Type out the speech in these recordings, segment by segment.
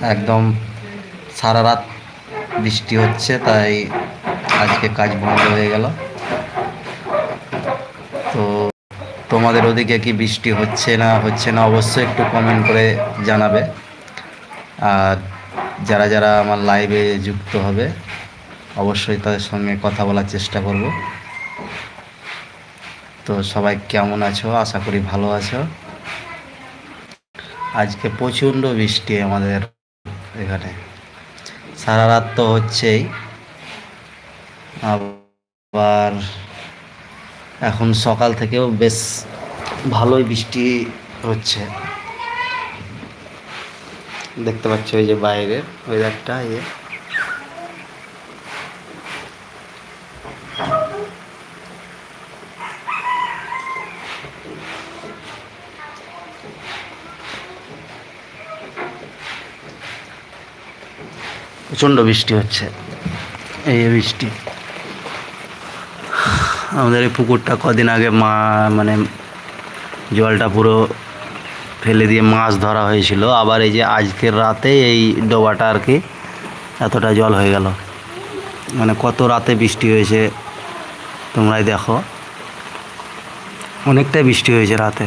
একদম সারা রাত বৃষ্টি হচ্ছে, তাই আজকে কাজ বন্ধ হয়ে গেল। তো তোমাদের ওদিকে কি বৃষ্টি হচ্ছে না হচ্ছে না অবশ্যই একটু কমেন্ট করে জানাবে। আর যারা যারা আমার লাইভে যুক্ত হবে, অবশ্যই তাদের সঙ্গে কথা বলার চেষ্টা করব। তো সবাই কেমন আছো? আশা করি ভালো আছো। আজকে প্রচণ্ড বৃষ্টি আমাদের। এখানে। সারা রাত তো হচ্ছেই। আবার এখন সকাল থেকেও বেশ ভালোই বৃষ্টি হচ্ছে। দেখতে পাচ্ছি ওই যে বাইরের ওয়েদারটা ইয়ে। প্রচণ্ড বৃষ্টি হচ্ছে। এই বৃষ্টি। আমাদের এই পুকুরটা কদিন আগে মা মানে জলটা পুরো ফেলে দিয়ে মাছ ধরা হয়েছিল। আবার এই যে আজকের রাতে এই ডোবাটা আর কি এতটা জল হয়ে গেল। মানে কত রাতে বৃষ্টি হয়েছে তোমরাই দেখো। অনেকটাই বৃষ্টি হয়েছে রাতে।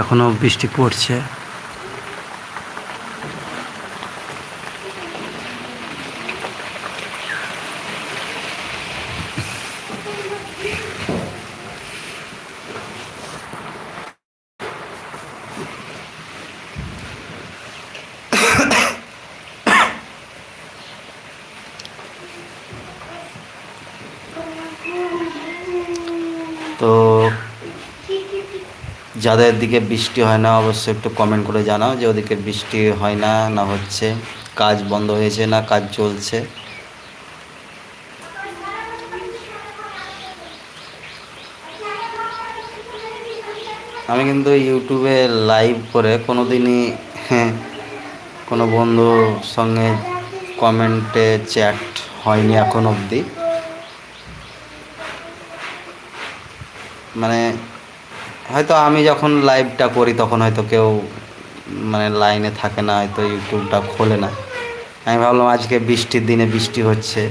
এখনও বৃষ্টি পড়ছে। তো যাদের দিকে বৃষ্টি হয় না অবশ্যই একটু কমেন্ট করে জানাও যে ওদিকে বৃষ্টি হয় না না হচ্ছে। কাজ বন্ধ হয়েছে না কাজ চলছে। আমি কিন্তু ইউটিউবে লাইভ করে কোনো দিনই হ্যাঁ, কোনো বন্ধুর সঙ্গে কমেন্টে চ্যাট হয়নি এখন অবধি। মানে হয়তো আমি যখন লাইভটা করি তখন হয়তো কেউ মানে লাইনে থাকে না, হয়তো ইউটিউবটা খোলে না। আমি ভাবলাম আজকে বৃষ্টির দিনে বৃষ্টি হচ্ছে।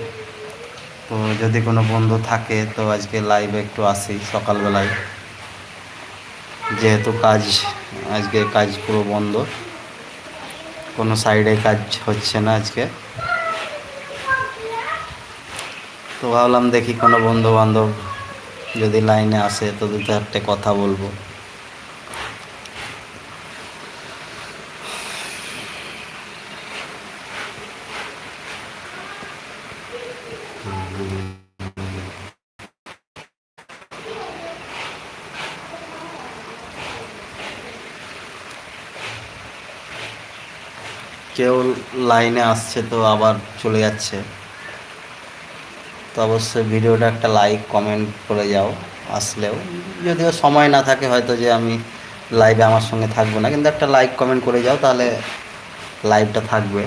তো যদি কোনো বন্ধু থাকে তো আজকে লাইভে একটু আসি সকালবেলায়। যেহেতু কাজ, আজকে কাজ পুরো বন্ধ। কোনো সাইডে কাজ হচ্ছে না আজকে। তো ভাবলাম দেখি কোনো বন্ধু বান্ধব যদি লাইনে আসে তো দু চারটে কথা বলব। কেউ লাইনে আসছে তো আবার চলে যাচ্ছে। তো অবশ্যই ভিডিওটা একটা লাইক কমেন্ট করে যাও, আসলেও। যদিও সময় না থাকে হয়তো যে আমি লাইভে আমার সঙ্গে থাকব না, কিন্তু একটা লাইক কমেন্ট করে যাও, তাহলে লাইভটা থাকবে।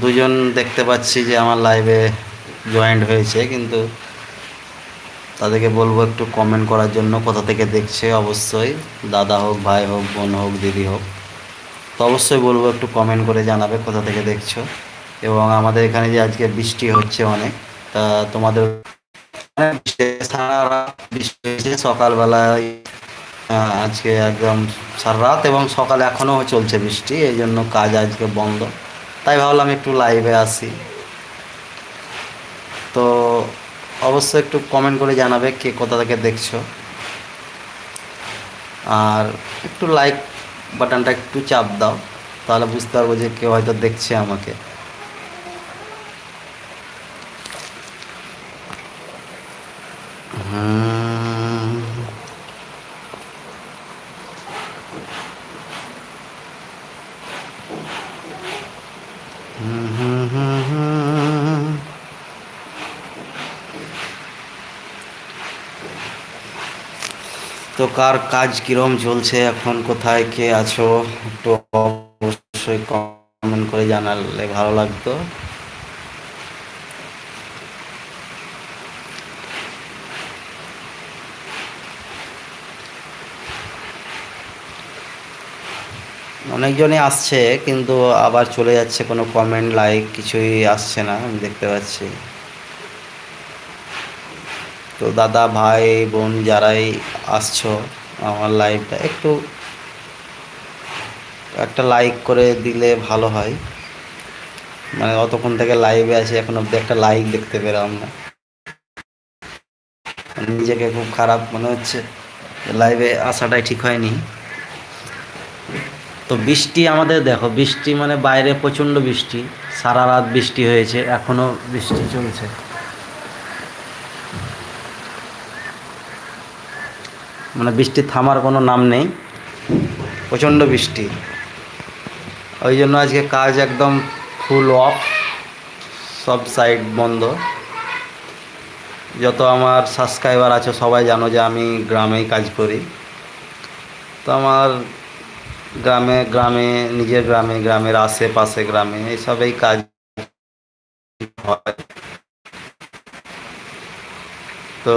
দুজন দেখতে পাচ্ছি যে আমার লাইভে জয়েন্ট হয়েছে, কিন্তু তাদেরকে বলব একটু কমেন্ট করার জন্য, কোথা থেকে দেখছে, অবশ্যই। দাদা হোক, ভাই হোক, বোন হোক, দিদি হোক। তো অবশ্যই বলব, একটু কমেন্ট করে জানাবে কোথা থেকে দেখছ। এবং আমাদের এখানে যে আজকে বৃষ্টি হচ্ছে অনেক, তা তোমাদের সকালবেলায় আজকে একদম সারা রাত এবং সকালে এখনও চলছে বৃষ্টি, এই জন্য কাজ আজকে বন্ধ। তাই ভাবলাম একটু লাইভে আসি। তো অবশ্যই একটু কমেন্ট করে জানাবে কে কোথা থেকে দেখছ। আর একটু লাইক বাটনটা একটু চাপ দাও তাহলে বুঝতে পারব যে কেউ হয়তো দেখছে আমাকে হুম। হুম। তো কার কাজ কিরম চলছে, এখন কোথায় কে আছো একটু অবশ্যই কমেন্ট করে জানালে ভালো লাগতো। অনেকজনই আসছে, কিন্তু আবার চলে যাচ্ছে, কোনো কমেন্ট লাইক কিছুই আসছে না, আমি দেখতে পাচ্ছি। তো দাদা, ভাই, বোন যারাই আসছো আমার লাইভটা একটু একটা লাইক করে দিলে ভালো হয়। মানে অতক্ষণ থেকে লাইভে আছি, এখন অব্দি একটা লাইক দেখতে পেলাম না। নিজেকে খুব খারাপ মনে হচ্ছে লাইভে আসাটাই ঠিক হয়নি। তো বৃষ্টি আমাদের দেখো, বৃষ্টি মানে বাইরে প্রচণ্ড বৃষ্টি, সারা রাত বৃষ্টি হয়েছে এখনও বৃষ্টি চলছে। মানে বৃষ্টি থামার কোনো নাম নেই। প্রচণ্ড বৃষ্টি। ওই জন্য আজকে কাজ একদম ফুল অফ সব সাইড বন্ধ। যত আমার সাবস্ক্রাইবার আছে সবাই জানো যে আমি গ্রামেই কাজ করি। তো আমার গ্রামে গ্রামে, নিজের গ্রামে, গ্রামের আশেপাশে গ্রামে এইসবেই কাজ হয়। তো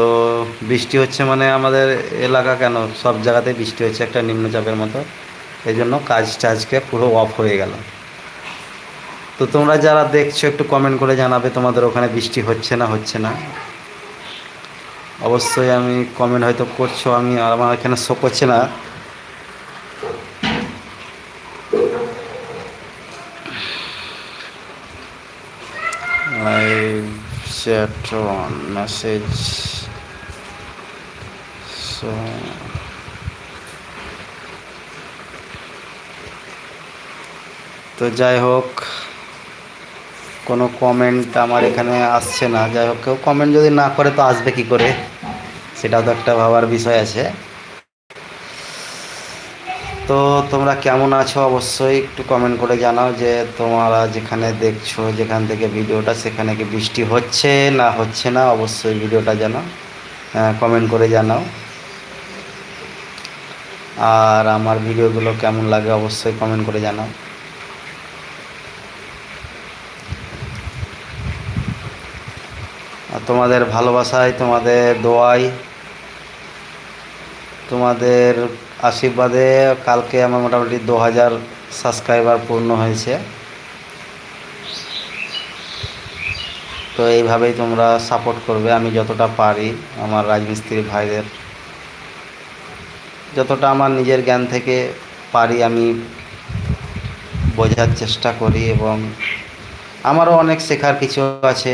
বৃষ্টি হচ্ছে মানে আমাদের এলাকা কেন? সব জায়গাতে বৃষ্টি হচ্ছে, একটা নিম্নচাপের মতো। এই জন্য কাজটা আজকে পুরো অফ হয়ে গেল। তো তোমরা যারা দেখছ, একটু কমেন্ট করে জানাবে তোমাদের ওখানে বৃষ্টি হচ্ছে না হচ্ছে না। অবশ্যই আমি কমেন্ট হয়তো করছ, আমি আমার এখানে শো করছে না। Chat on message. So, তো যাই হোক, কোনো কমেন্ট আমার এখানে আসছে না। যাই হোক, কেউ কমেন্ট যদি না করে তো আসবে কি করে? সেটাও তো একটা ভাবার বিষয় আছে। তো তোমরা কেমন আছো? অবশ্যই একটু কমেন্ট করে জানাও যে তোমরা যেখানে দেখছ, যেখান থেকে ভিডিওটা, সেখানে কি বৃষ্টি হচ্ছে না হচ্ছে না? অবশ্যই ভিডিওটা জানাও কমেন্ট করে জানাও। আর আমার ভিডিওগুলো কেমন লাগে অবশ্যই কমেন্ট করে জানাও। তোমাদের ভালোবাসায়, তোমাদের দোয়াই তোমাদের আশীর্বাদে কালকে আমার মোটামুটি দু হাজার সাবস্ক্রাইবার পূর্ণ হয়েছে। তো এইভাবেই তোমরা সাপোর্ট করবে, আমি যতটা পারি আমার রাজমিস্ত্রি ভাইদের। যতটা আমার নিজের জ্ঞান থেকে পারি আমি বোঝার চেষ্টা করি এবং আমারও অনেক শেখার কিছু আছে।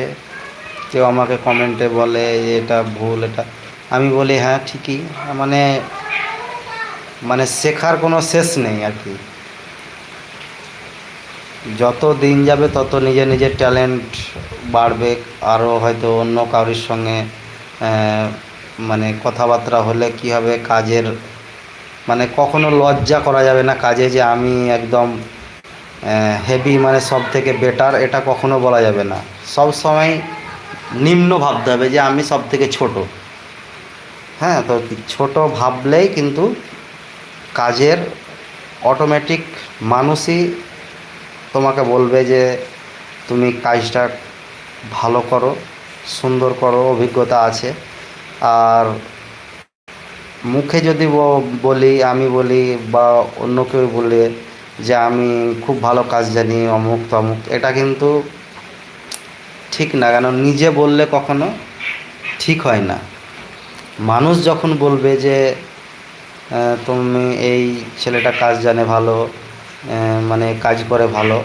কেউ আমাকে কমেন্টে বলে যে এটা ভুল, এটা আমি বলি হ্যাঁ ঠিকই। মানে মানে শেখার কোনো শেষ নেই আর কি। যত দিন যাবে তত নিজের নিজের ট্যালেন্ট বাড়বে আরও হয়তো অন্য কারোর সঙ্গে মানে কথাবার্তা হলে কি হবে, কাজের মানে কখনো লজ্জা করা যাবে না কাজে যে আমি একদম হেভি মানে সব থেকে বেটার এটা কখনো বলা যাবে না। সব সময় নিম্ন ভাবতে হবে যে আমি সব থেকে ছোট। হ্যাঁ তো ছোট ভাবলেই কিন্তু কাজের অটোমেটিক মানুষই তোমাকে বলবে যে তুমি কাজটা ভালো করো, সুন্দর করো, অভিজ্ঞতা আছে। আর মুখে যদি বলি, আমি বলি বা অন্য কেউ বলে যে আমি খুব ভালো কাজ জানি, অমুক তমুক, এটা কিন্তু ঠিক না। কেন? নিজে বললে কখনো ঠিক হয় না। মানুষ যখন বলবে যে তুমি এই ছেলেটা কাজ জানে ভালো মানে কাজ করে ভালো।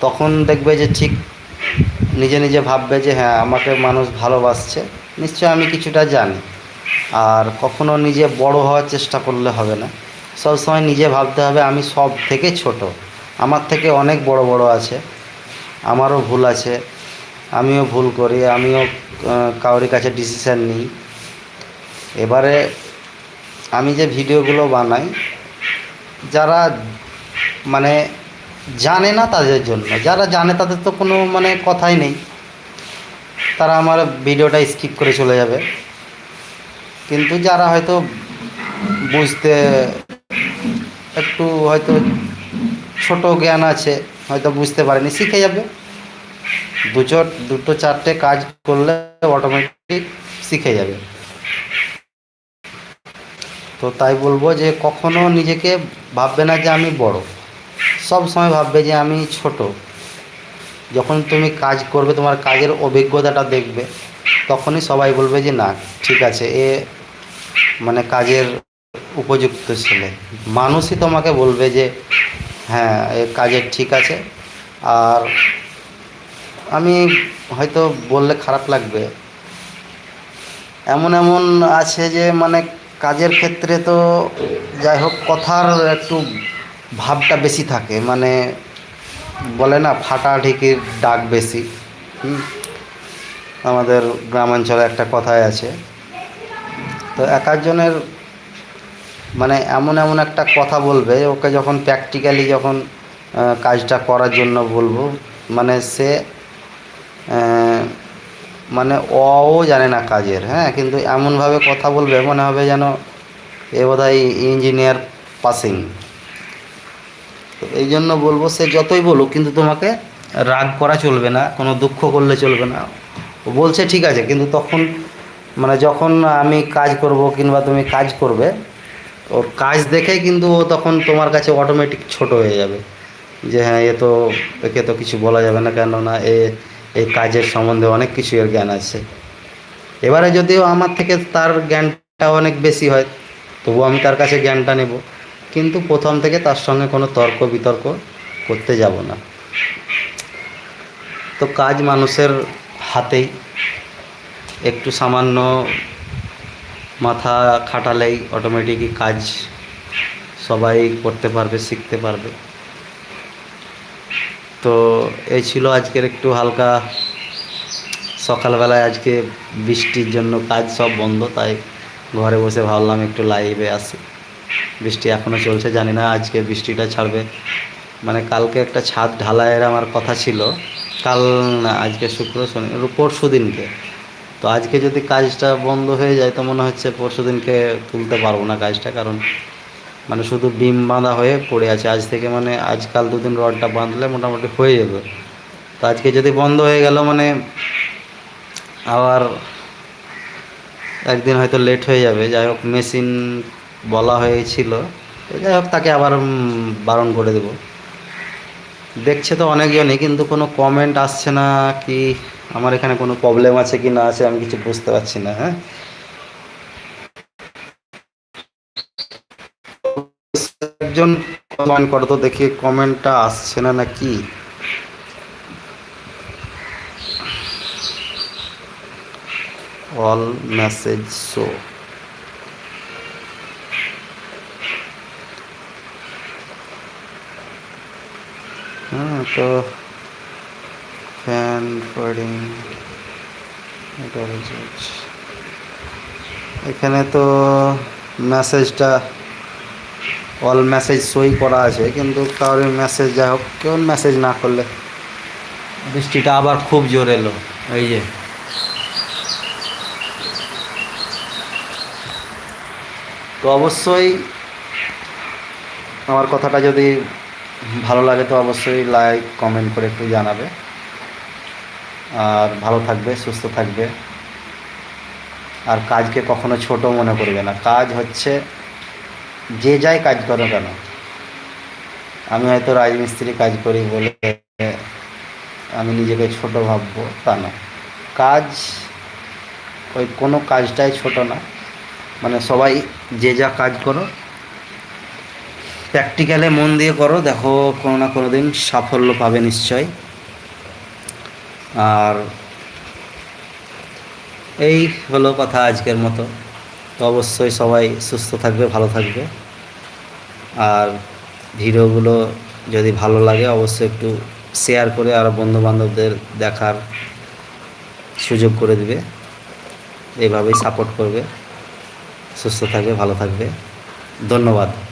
তখন দেখবে যে ঠিক নিজে নিজে ভাববে যে হ্যাঁ আমাকে মানুষ ভালোবাসছে নিশ্চয় আমি কিছুটা জানি। আর কখনো নিজে বড় হওয়ার চেষ্টা করলে হবে না। সবসময় নিজে ভাবতে হবে, আমি সব থেকে ছোট। আমার থেকে অনেক বড় বড় আছে, আমারও ভুল আছে, আমিও ভুল করি, আমিও কাউরি কাছে ডিসিশান নিই। এবারে আমি যে ভিডিওগুলো বানাই, যারা মানে জানে না তাদের জন্য, যারা জানে তাদের তো কোনো মানে কথাই নেই। তারা আমার ভিডিওটা স্কিপ করে চলে যাবে। কিন্তু যারা হয়তো বুঝতে একটু হয়তো ছোট জ্ঞান আছে, হয়তো বুঝতে পারেনি, শিখে যাবে। দুটো দুটো চারটে কাজ করলে অটোমেটিক শিখে যাবে। তো তাই বলব যে কখনো নিজেকে ভাববে না যে আমি বড়। সব সময় ভাববে যে আমি ছোট। যখন তুমি কাজ করবে, তোমার কাজের অভিজ্ঞতাটা দেখবে, তখনই সবাই বলবে যে না, ঠিক আছে, এ মানে কাজের উপযুক্ত ছেলে। মানুষই তোমাকে বলবে যে হ্যাঁ এ কাজের ঠিক আছে। আর আমি হয়তো বললে খারাপ লাগবে। এমন এমন আছে যে মানে কাজের ক্ষেত্রে তো যাই হোক কথার একটু ভাবটা বেশি থাকে মানে বলে না, ফাটা ঢিকির ডাক বেশি। আমাদের গ্রামাঞ্চলে একটা কথাই আছে। তো এক একজনের মানে এমন এমন একটা কথা বলবে, ওকে যখন প্র্যাকটিক্যালি যখন কাজটা করার জন্য বলব মানে সে মানে অও জানে না কাজের হ্যাঁ? কিন্তু এমনভাবে কথা বলবে, মনে হবে যেন এ বোধহয় ইঞ্জিনিয়ার পাসিং তো এই জন্য বলব, সে যতই বলুক, কিন্তু তোমাকে রাগ করা চলবে না, কোনো দুঃখ করলে চলবে না। বলছে ঠিক আছে, কিন্তু তখন মানে যখন আমি কাজ করব কিংবা তুমি কাজ করবে, ওর কাজ দেখে কিন্তু ও তখন তোমার কাছে অটোমেটিক ছোট হয়ে যাবে। যে হ্যাঁ এ তো, একে তো কিছু বলা যাবে না কেননা এ কাজের সম্বন্ধে অনেক কিছু এর জ্ঞান আছে। এবারে যদিও আমার থেকে তার জ্ঞানটা অনেক বেশি হয়, তবু আমি তার কাছে জ্ঞানটা নেব। কিন্তু প্রথম থেকে তার সঙ্গে কোনো তর্ক বিতর্ক করতে যাব না। তো কাজ মানুষের হাতেই, একটু সামান্য মাথা খাটালেই অটোমেটিকই কাজ সবাই করতে পারবে, শিখতে পারবে। তো এই ছিল আজকের একটু হালকা সকালবেলায় আজকে বৃষ্টির জন্য কাজ সব বন্ধ, তাই ঘরে বসে ভাবলাম একটু লাইভে আসি। বৃষ্টি এখনও চলছে, জানি না আজকে বৃষ্টিটা ছাড়বে। মানে কালকে একটা ছাদ ঢালাইয়ের আমার কথা ছিল, কাল না, আজকে শুক্র, শনি পরশু দিনকে। তো আজকে যদি কাজটা বন্ধ হয়ে যায়, তো মনে হচ্ছে পরশু দিনকে তুলতে পারব না কাজটা, কারণ মানে শুধু বিম বাঁধা হয়ে পড়ে আছে। আজ থেকে মানে আজকাল দুদিন রডটা বাঁধলে মোটামুটি হয়ে যাবে। তো আজকে যদি বন্ধ হয়ে গেল মানে আবার একদিন হয়তো লেট হয়ে যাবে। যাই হোক মেশিন বলা হয়েছিল। যাই হোক, তাকে আবার বারণ করে দেব। দেখছে তো অনেকজনই, কিন্তু কোনো কমেন্ট আসছে না কি, আমার এখানে কোনো প্রবলেম আছে কি না আছে আমি কিছু বুঝতে পারছি না হ্যাঁ? একজন কমেন্ট করো, তো দেখি কমেন্টটা আসছে না নাকি? অল মেসেজ শো হ্যাঁ তো ফ্যান ফোল্ডিং এখানে তো মেসেজটা অল মেসেজ সই করা আছে, কিন্তু কারোর মেসেজ যাই হোক, কেউ মেসেজ না করলে বৃষ্টিটা আবার খুব জোর এলো, এই যে। তো অবশ্যই আমার কথাটা যদি ভালো লাগে, তো অবশ্যই লাইক কমেন্ট করে একটু জানাবে। আর ভালো থাকবে, সুস্থ থাকবে। আর কাজকে কখনো ছোট মনে করবে না। কাজ হচ্ছে যে যাই কাজ করো কেন? আমি হয়তো রাজমিস্ত্রি কাজ করি বলে আমি নিজেকে ছোট ভাববো তা না। কাজ, ওই কোনো কাজটাই ছোট না। মানে সবাই যে যা কাজ করো প্র্যাকটিক্যালে মন দিয়ে করো, দেখো কোনো না কোনো দিন সাফল্য পাবে নিশ্চয় আর এই হলো কথা আজকের মতো। তো অবশ্যই সবাই সুস্থ থাকবে, ভালো থাকবে। আর ভিডিওগুলো যদি ভালো লাগে, অবশ্যই একটু শেয়ার করে আর বন্ধুবান্ধবদের দেখার সুযোগ করে দিবে। এভাবেই সাপোর্ট করবে। সুস্থ থাকবে, ভালো থাকবে। ধন্যবাদ।